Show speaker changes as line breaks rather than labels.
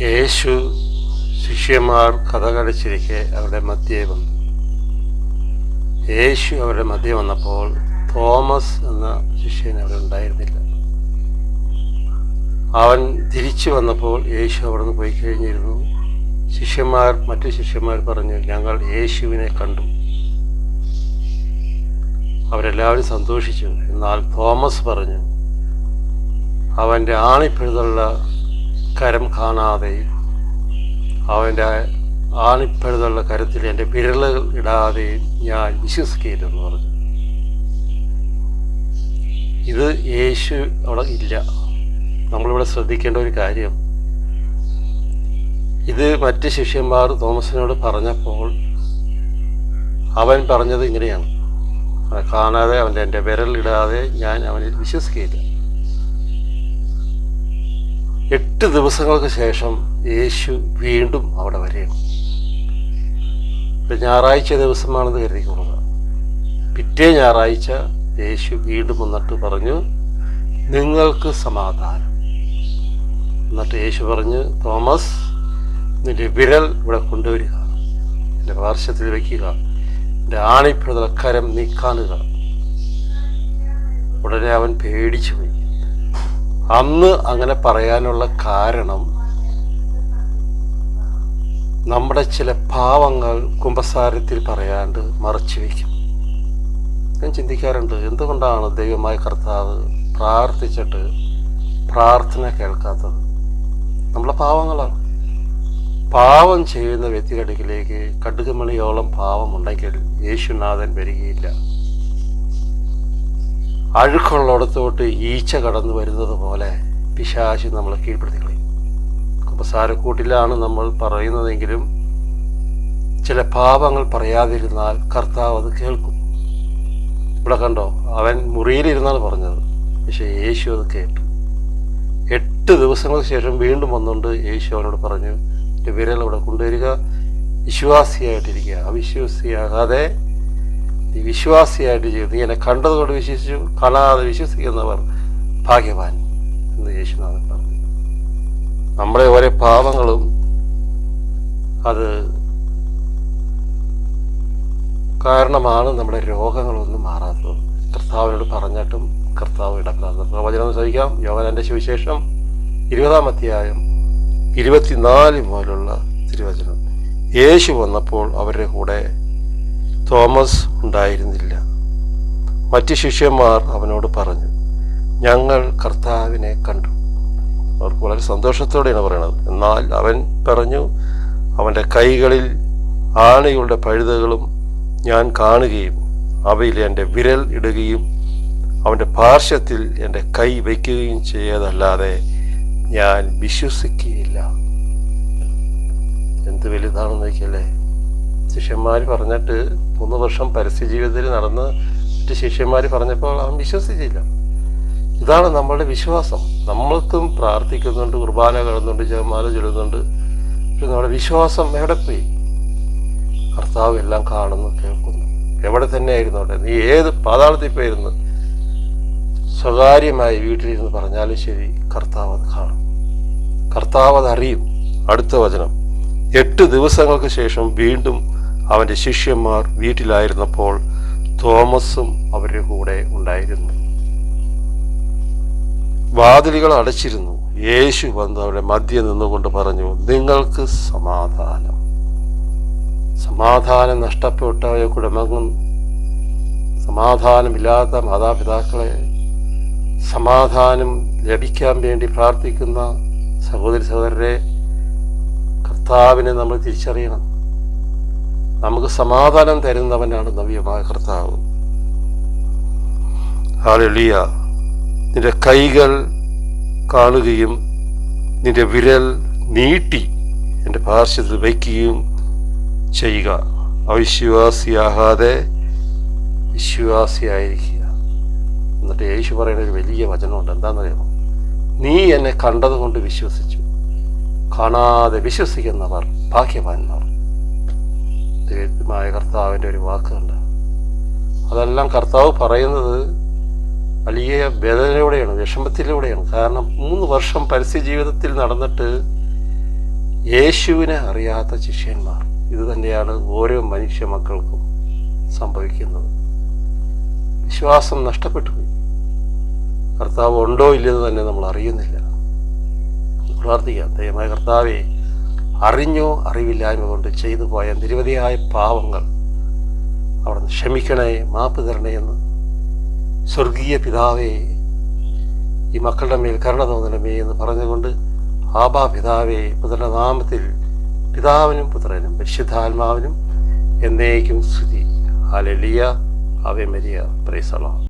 യേശു ശിഷ്യന്മാർ കഥ കഴിച്ചിരിക്കെ അവരുടെ മധ്യേ വന്നു. യേശു അവരുടെ മധ്യേ വന്നപ്പോൾ തോമസ് എന്ന ശിഷ്യൻ അവിടെ ഉണ്ടായിരുന്നില്ല. അവൻ തിരിച്ചു വന്നപ്പോൾ യേശു അവിടെ നിന്ന് പോയി കഴിഞ്ഞിരുന്നു. ശിഷ്യന്മാർ മറ്റു ശിഷ്യന്മാർ പറഞ്ഞു ഞങ്ങൾ യേശുവിനെ കണ്ടു. അവരെല്ലാവരും സന്തോഷിച്ചു. എന്നാൽ തോമസ് പറഞ്ഞു അവന്റെ ആണിപ്പഴുതുള്ള കരം കാണാതെയും അവന്റെ ആണിപ്പഴുതുള്ള കരത്തിൽ എന്റെ വിരലുകൾ ഇടാതെയും ഞാൻ വിശ്വസിക്കരുതെന്ന് പറഞ്ഞു. ഇത് യേശു അവിടെ ഇല്ല. നമ്മളിവിടെ ശ്രദ്ധിക്കേണ്ട ഒരു കാര്യം. ഇത് മറ്റ് ശിഷ്യന്മാർ തോമസിനോട് പറഞ്ഞപ്പോൾ അവൻ പറഞ്ഞത് ഇങ്ങനെയാണ്. കാണാതെ അവന്റെ എന്റെ വിരലിടാതെ ഞാൻ അവനിൽ വിശ്വസിക്കുകയില്ല എട്ട് ദിവസങ്ങൾക്ക് ശേഷം യേശു വീണ്ടും അവിടെ വരികയാണ്. ഇപ്പം ഞായറാഴ്ച ദിവസമാണെന്ന് കരുതിക്കൊള്ളുക പിറ്റേ ഞായറാഴ്ച യേശു വീണ്ടും വന്നിട്ട് പറഞ്ഞു നിങ്ങൾക്ക് സമാധാനം. എന്നിട്ട് യേശു പറഞ്ഞു തോമസ് നിന്റെ വിരൽ ഇവിടെ കൊണ്ടുവരിക. എന്റെ പാർശ്വത്തിൽ വയ്ക്കുക. എന്റെ ആണിപ്പഴുതൽ കരം നീ കാണുക ഉടനെ അവൻ പേടിച്ചു പോയി അന്ന് അങ്ങനെ പറയാനുള്ള കാരണം നമ്മുടെ ചില ഭാവങ്ങൾ കുമ്പസാരത്തിൽ പറയാണ്ട് മറച്ചു വയ്ക്കും. ഞാൻ ചിന്തിക്കാറുണ്ട് എന്തുകൊണ്ടാണ് ദൈവമായ കർത്താവ് പ്രാർത്ഥിച്ചിട്ട് പ്രാർത്ഥന കേൾക്കാത്തത്? നമ്മളെ പാവങ്ങളാണ്. പാവം ചെയ്യുന്ന വ്യക്തികടുക്കിലേക്ക് കടുകുമണിയോളം പാവമുണ്ടെങ്കിൽ യേശുനാഥൻ വരികയില്ല. അഴുക്കുള്ളിടത്തോട്ട് ഈച്ച കടന്നു വരുന്നത് പോലെ പിശാശി നമ്മളെ കീഴ്പ്പെടുത്തി കളയും കുമ്പസാരക്കൂട്ടിലാണ് നമ്മൾ പറയുന്നതെങ്കിലും ചില പാപങ്ങൾ പറയാതിരുന്നാൽ കർത്താവ് അത് കേൾക്കും. ഇവിടെ കണ്ടോ അവൻ മുറിയിലിരുന്നാണ് പറഞ്ഞത്. പക്ഷേ യേശു അത് കേട്ടു. എട്ട് ദിവസങ്ങൾക്ക് ശേഷം വീണ്ടും വന്നുകൊണ്ട് യേശു അവനോട് പറഞ്ഞു എന്റെ വിരൽ അവിടെ കൊണ്ടുവരിക വിശ്വാസിയായിട്ടിരിക്കുക അവിശ്വാസിയാകാതെ നീ വിശ്വാസിയായിട്ട് ജീവിതം നീ എന്നെ കണ്ടതുകൊണ്ട് വിശ്വസിച്ചു കാണാതെ വിശ്വസിക്കുന്നവർ ഭാഗ്യവാൻ എന്ന് യേശുനാഥൻ പറഞ്ഞു. നമ്മുടെ ഓരോ പാപങ്ങളും അത് കാരണമാണ് നമ്മുടെ രോഗങ്ങളൊന്നും മാറാത്തത്. കർത്താവിനോട് പറഞ്ഞിട്ടും കർത്താവ് ഇടക്കാത്തത് വചനം ശ്രമിക്കാം യോഹനന്റെ സുവിശേഷം ഇരുപതാം അധ്യായം ഇരുപത്തിനാല് മുതലുള്ള തിരുവചനം. യേശു വന്നപ്പോൾ അവരുടെ കൂടെ തോമസ് ഉണ്ടായിരുന്നില്ല. മറ്റ് ശിഷ്യന്മാർ അവനോട് പറഞ്ഞു ഞങ്ങൾ കർത്താവിനെ കണ്ടു. അവർക്ക് വളരെ സന്തോഷത്തോടെയാണ് പറയണത്. എന്നാൽ അവൻ പറഞ്ഞു അവന്റെ കൈകളിൽ ആണികളുടെ പഴുതുകളും ഞാൻ കാണുകയും അവയിൽ എന്റെ വിരൽ ഇടുകയും അവന്റെ പാർശ്വത്തിൽ എന്റെ കൈ വയ്ക്കുകയും ചെയ്തതല്ലാതെ ഞാൻ വിശ്വസിക്കുകയില്ല. എന്ത് വലുതാണെന്ന് നോക്കിയല്ലേ? ശിഷ്യന്മാർ പറഞ്ഞിട്ട് മൂന്ന് വർഷം പരസ്യ ജീവിതത്തിൽ നടന്ന് മറ്റ് ശിഷ്യന്മാർ പറഞ്ഞപ്പോൾ അവൻ വിശ്വസിച്ചില്ല. ഇതാണ് നമ്മളുടെ വിശ്വാസം. നമ്മൾക്കും പ്രാർത്ഥിക്കുന്നുണ്ട് കുർബാന കിടന്നുണ്ട് ജപമാല ചൊല്ലുന്നുണ്ട്. പക്ഷെ നമ്മുടെ വിശ്വാസം എവിടെ പോയി? കർത്താവ് എല്ലാം കാണുന്നു കേൾക്കുന്നു. എവിടെ തന്നെ ആയിരുന്നോട്ടെ നീ ഏത് പാതാളത്തിൽ പോയിരുന്നു? സ്വകാര്യമായി വീട്ടിലിരുന്ന് പറഞ്ഞാലും ശരി കർത്താവ് അത് കാണും. കർത്താവ് അത് അറിയും അടുത്ത വചനം. എട്ട് ദിവസങ്ങൾക്ക് ശേഷം വീണ്ടും അവന്റെ ശിഷ്യന്മാർ വീട്ടിലായിരുന്നപ്പോൾ തോമസും അവരുടെ കൂടെ ഉണ്ടായിരുന്നു. വാതിലുകൾ അടച്ചിരുന്നു. യേശു വന്ന് അവരുടെ മദ്യ നിന്നുകൊണ്ട് പറഞ്ഞു നിങ്ങൾക്ക് സമാധാനം. സമാധാനം നഷ്ടപ്പെട്ട കുടുംബങ്ങൾ സമാധാനമില്ലാത്ത മാതാപിതാക്കളെ സമാധാനം ലഭിക്കാൻ വേണ്ടി പ്രാർത്ഥിക്കുന്ന സഹോദരി സഹോദരരെ കർത്താവിനെ നമ്മൾ തിരിച്ചറിയണം. നമുക്ക് സമാധാനം തരുന്നവനാണ് നവ്യമായ കർത്താവ്. ആളെളിയ നിന്റെ കൈകൾ കാണുകയും നിന്റെ വിരൽ നീട്ടി എന്റെ പാർശ്വത്തിൽ വയ്ക്കുകയും ചെയ്യുക. അവിശ്വാസിയാകാതെ വിശ്വാസിയായിരിക്കുക. എന്നിട്ട് യേശു പറയുന്ന ഒരു വലിയ വചനമുണ്ട്. എന്താണെന്നറിയാമോ? നീ എന്നെ കണ്ടതുകൊണ്ട് വിശ്വസിച്ചു. കാണാതെ വിശ്വസിക്കുന്നവർ ഭാഗ്യവാന്മാർ. ദൈവമായ കർത്താവിന്റെ ഒരു വാക്കുണ്ട്. അതെല്ലാം കർത്താവ് പറയുന്നത് വലിയ വേദനയോടെയാണ് വിഷമത്തിലൂടെയാണ്. കാരണം മൂന്ന് വർഷം പരസ്യ ജീവിതത്തിൽ നടന്നിട്ട് യേശുവിനെ അറിയാത്ത ശിഷ്യന്മാർ. ഇത് തന്നെയാണ് ഓരോ മനുഷ്യ മക്കൾക്കും സംഭവിക്കുന്നത്. വിശ്വാസം നഷ്ടപ്പെട്ടു പോയി കർത്താവ് ഉണ്ടോ ഇല്ലെന്ന് തന്നെ നമ്മൾ അറിയുന്നില്ല. പ്രാർത്ഥിക്കാം. ദയമായ കർത്താവെ അറിഞ്ഞോ അറിവില്ലായ്മ കൊണ്ട് ചെയ്തു പോയ നിരവധിയായ പാവങ്ങൾ അവിടുന്ന് ക്ഷമിക്കണേ മാപ്പ് തരണേ എന്ന് സ്വർഗീയ പിതാവേ ഈ മക്കളുടെ മേൽ കരുണ തോന്നണമേ എന്ന് പറഞ്ഞുകൊണ്ട് ആബാ പിതാവേ പുത്രന്റെ നാമത്തിൽ പിതാവിനും പുത്രനും പരിശുദ്ധാത്മാവിനും എന്നേക്കും സ്തുതി. ഹാലലിയ അവെ മരിയ. പ്രൈസളോ